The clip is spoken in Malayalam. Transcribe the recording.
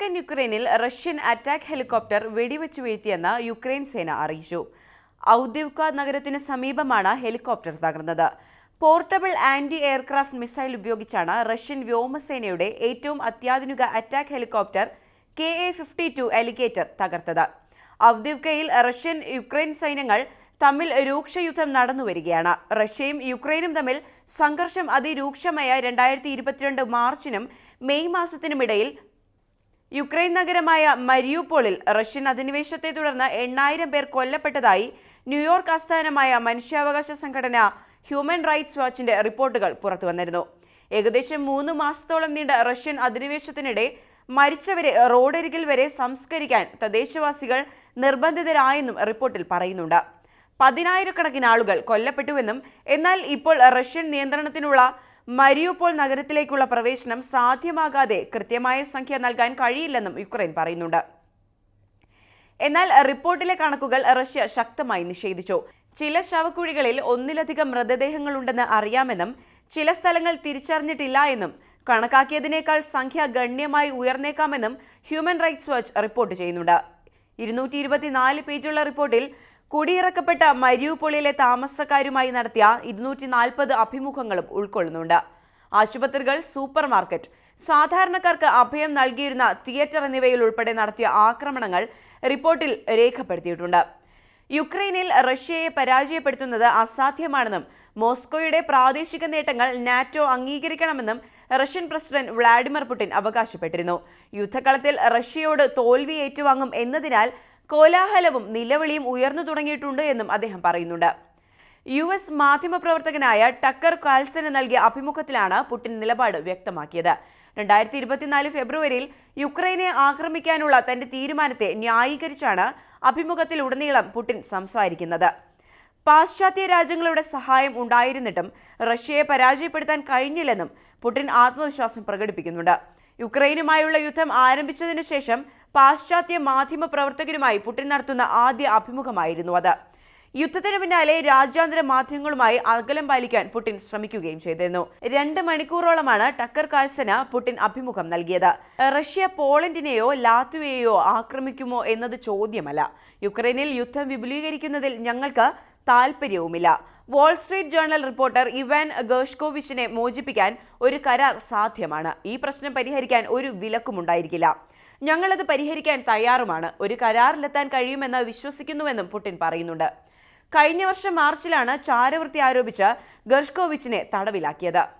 കിഴക്കൻ യുക്രൈനിൽ റഷ്യൻ അറ്റാക്ക് ഹെലികോപ്റ്റർ വെടിവെച്ച് വീഴ്ത്തിയെന്ന് യുക്രൈൻ സേന അറിയിച്ചു. ഔദ്യോഗിക നഗരത്തിന് സമീപമാണ് ഹെലികോപ്റ്റർ തകർന്നത്. പോർട്ടബിൾ ആന്റി എയർക്രാഫ്റ്റ് മിസൈൽ ഉപയോഗിച്ചാണ് റഷ്യൻ വ്യോമസേനയുടെ ഏറ്റവും അത്യാധുനിക attack helicopter K A fifty two Alligator തകർത്തത്. ഔദ്യോഗികയിൽ റഷ്യൻ യുക്രൈൻ സൈന്യങ്ങൾ തമ്മിൽ രൂക്ഷ യുദ്ധം നടന്നു വരികയാണ്. റഷ്യയും യുക്രൈനും തമ്മിൽ സംഘർഷം അതിരൂക്ഷമായ രണ്ടായിരത്തി ഇരുപത്തിരണ്ട് മാർച്ചിനും മെയ് മാസത്തിനുമിടയിൽ യുക്രൈൻ നഗരമായ മരിയൂപോളിൽ റഷ്യൻ അധിനിവേശത്തെ തുടർന്ന് എണ്ണായിരം പേർ കൊല്ലപ്പെട്ടതായി ന്യൂയോർക്ക് ആസ്ഥാനമായ മനുഷ്യാവകാശ സംഘടന ഹ്യൂമൻ റൈറ്റ്സ് വാച്ചിന്റെ റിപ്പോർട്ടുകൾ പുറത്തുവന്നിരുന്നു ഏകദേശം മൂന്ന് മാസത്തോളം നീണ്ട റഷ്യൻ അധിനിവേശത്തിനിടെ മരിച്ചവരെ റോഡരികിൽ വരെ സംസ്കരിക്കാൻ തദ്ദേശവാസികൾ നിർബന്ധിതരായെന്നും റിപ്പോർട്ടിൽ പറയുന്നുണ്ട്. പതിനായിരക്കണക്കിന് ആളുകൾ കൊല്ലപ്പെട്ടുവെന്നും എന്നാൽ ഇപ്പോൾ റഷ്യൻ നിയന്ത്രണത്തിനുള്ള മരിയുപോൾ നഗരത്തിലേക്കുള്ള പ്രവേശനം സാധ്യമാകാതെ കൃത്യമായ സംഖ്യ നൽകാൻ കഴിയില്ലെന്നും യുക്രൈൻ പറയുന്നുണ്ട്. എന്നാൽ റിപ്പോർട്ടിലെ കണക്കുകൾ റഷ്യ ശക്തമായി നിഷേധിച്ചു. ചില ശവക്കുഴികളിൽ ഒന്നിലധികം മൃതദേഹങ്ങളുണ്ടെന്ന് അറിയാമെന്നും ചില സ്ഥലങ്ങൾ തിരിച്ചറിഞ്ഞിട്ടില്ല എന്നും കണക്കാക്കിയതിനേക്കാൾ സംഖ്യ ഗണ്യമായി ഉയർന്നേക്കാമെന്നും ഹ്യൂമൻ റൈറ്റ്സ് വാച്ച് റിപ്പോർട്ട് ചെയ്യുന്നുണ്ട്. ഇരുന്നൂറ്റി ഇരുപത്തിനാല് പേജുള്ള റിപ്പോർട്ടിൽ കുടിയിറക്കപ്പെട്ട മരിയൂപൊളിയിലെ താമസക്കാരുമായി നടത്തിയ ഇരുന്നൂറ്റി നാൽപ്പത് അഭിമുഖങ്ങളും ഉൾക്കൊള്ളുന്നുണ്ട്. ആശുപത്രികൾ സൂപ്പർ മാർക്കറ്റ് സാധാരണക്കാർക്ക് അഭയം നൽകിയിരുന്ന തിയേറ്റർ എന്നിവയിൽ ഉൾപ്പെടെ നടത്തിയ ആക്രമണങ്ങൾ റിപ്പോർട്ടിൽ രേഖപ്പെടുത്തിയിട്ടുണ്ട്. യുക്രൈനിൽ റഷ്യയെ പരാജയപ്പെടുത്തുന്നത് അസാധ്യമാണെന്നും മോസ്കോയുടെ പ്രാദേശിക നേട്ടങ്ങൾ നാറ്റോ അംഗീകരിക്കണമെന്നും റഷ്യൻ പ്രസിഡന്റ് വ്ളാഡിമിർ പുടിൻ അവകാശപ്പെട്ടിരുന്നു. യുദ്ധക്കളത്തിൽ റഷ്യയോട് തോൽവി ഏറ്റുവാങ്ങും എന്നതിനാൽ കോലാഹലവും നിലവിളിയും ഉയർന്നു തുടങ്ങിയിട്ടുണ്ട് എന്നും അദ്ദേഹം പറയുന്നുണ്ട്. യു എസ് മാധ്യമപ്രവർത്തകനായ ടക്കർ കാൽസന് നൽകിയ അഭിമുഖത്തിലാണ് പുടിൻ നിലപാട് വ്യക്തമാക്കിയത്. രണ്ടായിരത്തി ഇരുപത്തിനാല് ഫെബ്രുവരിയിൽ യുക്രൈനെ ആക്രമിക്കാനുള്ള തന്റെ തീരുമാനത്തെ ന്യായീകരിച്ചാണ് അഭിമുഖത്തിൽ ഉടനീളം പുടിൻ സംസാരിക്കുന്നത്. പാശ്ചാത്യ രാജ്യങ്ങളുടെ സഹായം ഉണ്ടായിരുന്നിട്ടും റഷ്യയെ പരാജയപ്പെടുത്താൻ കഴിഞ്ഞില്ലെന്നും പുടിൻ ആത്മവിശ്വാസം പ്രകടിപ്പിക്കുന്നുണ്ട്. യുക്രൈനുമായുള്ള യുദ്ധം ആരംഭിച്ചതിനു ശേഷം പാശ്ചാത്യ മാധ്യമ പ്രവർത്തകരുമായി പുടിൻ നടത്തുന്ന ആദ്യ അഭിമുഖമായിരുന്നു അത്. യുദ്ധത്തിന് പിന്നാലെ രാജ്യാന്തര മാധ്യമങ്ങളുമായി അകലം പാലിക്കാൻ പുടിൻ ശ്രമിക്കുകയും ചെയ്തിരുന്നു. രണ്ട് മണിക്കൂറോളമാണ് ടക്കർ കാഴ്സന് പുടിൻ അഭിമുഖം നൽകിയത്. റഷ്യ പോളണ്ടിനെയോ ലാത്വിയെയോ ആക്രമിക്കുമോ എന്നത് ചോദ്യമല്ല. യുക്രൈനിൽ യുദ്ധം വിപുലീകരിക്കുന്നതിൽ ഞങ്ങൾക്ക് താൽപ്പര്യവുമില്ല Wall Street Journal reporter Evan ഗേഷ്കോവിച്ചിനെ മോചിപ്പിക്കാൻ ഒരു കരാർ സാധ്യമാണ്. ഈ പ്രശ്നം പരിഹരിക്കാൻ ഒരു വിലക്കുമുണ്ടായിരിക്കില്ല. ഞങ്ങളത് പരിഹരിക്കാൻ തയ്യാറുമാണ്. ഒരു കരാറിലെത്താൻ കഴിയുമെന്ന് വിശ്വസിക്കുന്നുവെന്നും പുടിൻ പറയുന്നുണ്ട്. കഴിഞ്ഞ വർഷം മാർച്ചിലാണ് ചാരവൃത്തി ആരോപിച്ച് ഗർഷ്കോവിച്ചിനെ തടവിലാക്കിയത്.